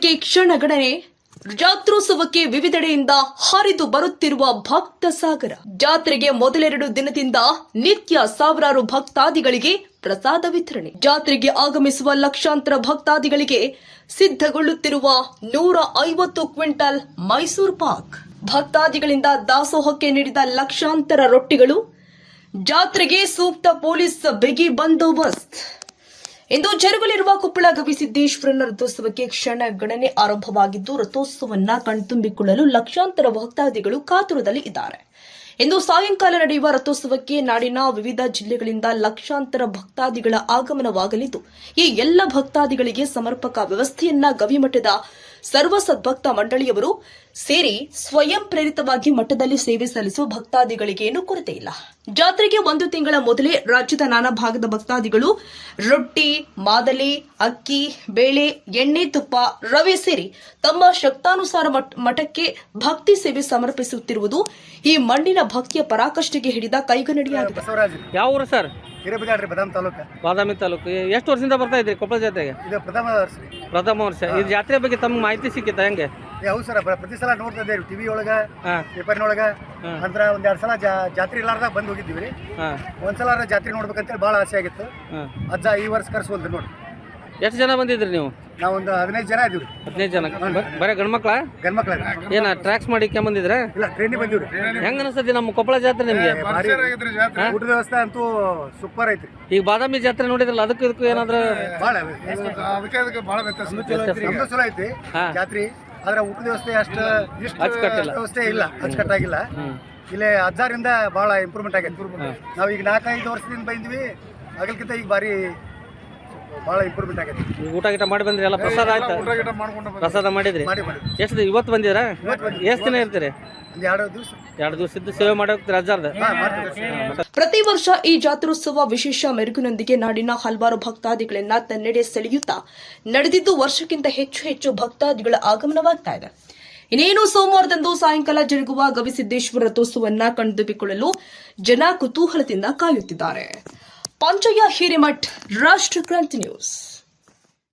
ರಥೋತ್ಸವಕ್ಕೆ ಕ್ಷಣಗಣನೆ, ಜಾತ್ರೋತ್ಸವಕ್ಕೆ ವಿವಿಧೆಡೆಯಿಂದ ಹರಿದು ಬರುತ್ತಿರುವ ಭಕ್ತ ಸಾಗರ. ಜಾತ್ರೆಗೆ ಮೊದಲೆರಡು ದಿನದಿಂದ ನಿತ್ಯ ಸಾವಿರಾರು ಭಕ್ತಾದಿಗಳಿಗೆ ಪ್ರಸಾದ ವಿತರಣೆ. ಜಾತ್ರೆಗೆ ಆಗಮಿಸುವ ಲಕ್ಷಾಂತರ ಭಕ್ತಾದಿಗಳಿಗೆ ಸಿದ್ಧಗೊಳ್ಳುತ್ತಿರುವ ನೂರ ಐವತ್ತು ಕ್ವಿಂಟಲ್ ಮೈಸೂರು ಪಾಕ್. ಭಕ್ತಾದಿಗಳಿಂದ ದಾಸೋಹಕ್ಕೆ ನೀಡಿದ ಲಕ್ಷಾಂತರ ರೊಟ್ಟಿಗಳು ಜಾತ್ರೆಗೆ ಸೂಕ್ತ ಪೊಲೀಸ್ ಬಿಗಿ ಬಂದೋಬಸ್ತ್. ಇಂದು ಜರುಗಲಿರುವ ಕೊಪ್ಪಳ ಗವಿಸಿದ್ದೇಶ್ವರನ ರಥೋತ್ಸವಕ್ಕೆ ಕ್ಷಣ ಗಣನೆ ಆರಂಭವಾಗಿದ್ದು ರಥೋತ್ಸವನ್ನ ಕಣ್ತುಂಬಿಕೊಳ್ಳಲು ಲಕ್ಷಾಂತರ ಭಕ್ತಾದಿಗಳು ಕಾತುರದಲ್ಲಿ ಇದ್ದಾರೆ. ಇಂದು ಸಾಯಂಕಾಲ ನಡೆಯುವ ರಥೋತ್ಸವಕ್ಕೆ ನಾಡಿನ ವಿವಿಧ ಜಿಲ್ಲೆಗಳಿಂದ ಲಕ್ಷಾಂತರ ಭಕ್ತಾದಿಗಳ ಆಗಮನವಾಗಲಿದ್ದು, ಈ ಎಲ್ಲ ಭಕ್ತಾದಿಗಳಿಗೆ ಸಮರ್ಪಕ ವ್ಯವಸ್ಥೆಯನ್ನ ಗವಿಮಠದ ಸರ್ವ ಸದ್ಭಕ್ತ ಮಂಡಳಿಯವರು ಸೇರಿ ಸ್ವಯಂ ಪ್ರೇರಿತವಾಗಿ ಮಠದಲ್ಲಿ ಸೇವೆ ಸಲ್ಲಿಸುವ ಭಕ್ತಾದಿಗಳಿಗೆ ಏನು ಕೊರತೆ ಇಲ್ಲ. ಜಾತ್ರೆಗೆ ಒಂದು ತಿಂಗಳ ಮೊದಲೇ ರಾಜ್ಯದ ನಾನಾ ಭಾಗದ ಭಕ್ತಾದಿಗಳು ರೊಟ್ಟಿ ಮಾದಲಿ ಅಕ್ಕಿ ಬೇಳೆ ಎಣ್ಣೆ ತುಪ್ಪ ರವೆ ಸೇರಿ ತಮ್ಮ ಶಕ್ತಾನುಸಾರ ಮಠ್- ಮಠಕ್ಕೆ ಭಕ್ತಿ ಸೇವೆ ಸಮರ್ಪಿಸುತ್ತಿರುವುದು ಈ ಮಣ್ಣಿನ ಭಕ್ತಿಯ ಪರಾಕಷ್ಟಿಗೆ ಹಿಡಿದ ಕೈಗನ್ನಡಿಯಾಗಿದೆ. ಊರು ಬದಾಮ್ ತಾಲೂಕ. ಬಾದಾಮಿ ತಾಲೂಕು. ಎಷ್ಟು ವರ್ಷದಿಂದ ಬರ್ತಾ ಇದ್ರಿ ಕೊಪ್ಪಳ ಜಾತ್ರೆಗೆ? ಇದು ಪ್ರಥಮ ವರ್ಷ ರೀ. ಪ್ರಥಮ ವರ್ಷ. ಈ ಜಾತ್ರೆ ಬಗ್ಗೆ ತಮ್ಗೆ ಮಾಹಿತಿ ಸಿಕ್ಕಿತ್ತ ಹೆಂಗೆ? ಏ ಹೌದು ಸರ್ ಪ್ರತಿ ಸಲ ನೋಡ್ತಾ ಇದ್ದೇವೆ ಟಿವಿ ಒಳಗ ಹಾಂ. ಪೇಪರ್ನೊಳಗೆ. ನಂತರ ಒಂದ್ ಎರಡ್ ಸಲ ಜಾ ಜಾತ್ರೆ ಇಲ್ಲಾರ್ದಾಗ ಬಂದು ಹೋಗಿದ್ದೀವಿ ರೀ. ಹಾಂ. ಒಂದ್ಸಲ ಜಾತ್ರೆ ನೋಡ್ಬೇಕಂತೇಳಿ ಭಾಳ ಆಸೆ ಆಗಿತ್ತು. ಹಾಂ. ಅಜ್ಜ ಈ ವರ್ಷ ಕರ್ಸ್ಬೋದು ನೋಡಿ ಎಷ್ಟು ಜನ ಬಂದಿದ್ರಿ ನೀವು? ನಾವೊಂದು ಹದಿನೈದು ಜನ ಇದೀವಿ ರೀ ಹದಿನೈದು ಜನ. ಬರೀ ಗಂಡ್ಮಕ್ಳ ಗಂಡ್ಮಕ್ಳ ಏನ ಟ್ರ್ಯಾಕ್ಸ್ ಮಾಡಿ ಬಂದಿದ್ರ ಇಲ್ಲ ಟ್ರೈನಿಗೆ ಬಂದಿವ್ರಿ. ರೀ ಹೆಂಗ ಅನಿಸ್ತದೆ ನಮ್ಮ ಕೊಪ್ಪಳ ಜಾತ್ರೆ ನಿಮ್ಗೆ? ಭಾರಿ. ಊಟದ ವ್ಯವಸ್ಥೆ ಅಂತೂ ಸೂಪರ್ ಐತಿ ಈಗ ಬಾದಾಮಿ ಜಾತ್ರೆ ನೋಡಿದ್ರಲ್ಲ ಅದಕ್ಕೂ ಇದಕ್ಕೂ ಏನಾದ್ರು ಭಾಳ ಅದಕ್ಕೆ ಅದಕ್ಕೆ ಬಹಳ ವ್ಯತ್ಯಾಸ ನಮ್ದು ಚಲೋ ಐತಿ ಹಾ. ಜಾತ್ರೆ. ಆದ್ರೆ ಊಟದ ವ್ಯವಸ್ಥೆ ಅಷ್ಟು ಅಚ್ಚುಕಟ್ಟಿಲ್ಲ. ವ್ಯವಸ್ಥೆ ಇಲ್ಲ ಅಚ್ಚುಕಟ್ಟಾಗಿಲ್ಲ. ಇಲ್ಲೇ ಹಜಾರಿಂದ ಭಾಳ ಇಂಪ್ರೂವ್ಮೆಂಟ್ ಆಗೈತೆ. ನಾವು ಈಗ ನಾಲ್ಕೈದು ವರ್ಷದಿಂದ ಬಂದ್ವಿ. ಅದಕ್ಕಿಂತ ಈಗ ಭಾರಿ ಭಾಳ ಇಂಪ್ರೂವ್ಮೆಂಟ್ ಆಗೈತೆ. ಊಟ ಗೀಟ ಮಾಡಿ ಬಂದ್ರಿ ಎಲ್ಲ ಪ್ರಸಾದ ಆಯ್ತಾ? ಊಟ ಗೀಟ ಮಾಡ್ಕೊಂಡು ಬಂದ್ವಿ. ಪ್ರಸಾದ ಮಾಡಿದ್ರಿ? ಮಾಡಿ ಎಷ್ಟು ಇವತ್ತು ಬಂದಿರಾ? ಎಷ್ಟು ದಿನ ಇರ್ತೀರಿ? ಒಂದು ಎರಡು ದಿವಸ. ಎರಡು ದಿವಸದ್ದು ಸೇವೆ ಮಾಡೋಕೆ ರಜಾರ್ದ ಹಾಂ ಮಾಡ್ತೀವಿ. ಪ್ರತಿ ವರ್ಷ ಈ ಜಾತ್ರೋತ್ಸವ ವಿಶೇಷ ಮೆರುಗಿನೊಂದಿಗೆ ನಾಡಿನ ಹಲವಾರು ಭಕ್ತಾದಿಗಳನ್ನ ತನ್ನೆಡೆ ಸೆಳೆಯುತ್ತಾ ನಡೆದಿದ್ದು ವರ್ಷಕ್ಕಿಂತ ಹೆಚ್ಚು ಹೆಚ್ಚು ಭಕ್ತಾದಿಗಳ ಆಗಮನವಾಗ್ತಾ ಇದೆ. ಇನ್ನೇನು ಸೋಮವಾರದಂದು ಸಾಯಂಕಾಲ ಜರುಗುವ ಗವಿಸಿದ್ದೇಶ್ವರ ರಥೋತ್ಸವನ್ನ ಕಣ್ತುಂಬಿಕೊಳ್ಳಲು ಜನ ಕುತೂಹಲದಿಂದ ಕಾಯುತ್ತಿದ್ದಾರೆ. Panchaya Hirimat, Rush to Cranti News.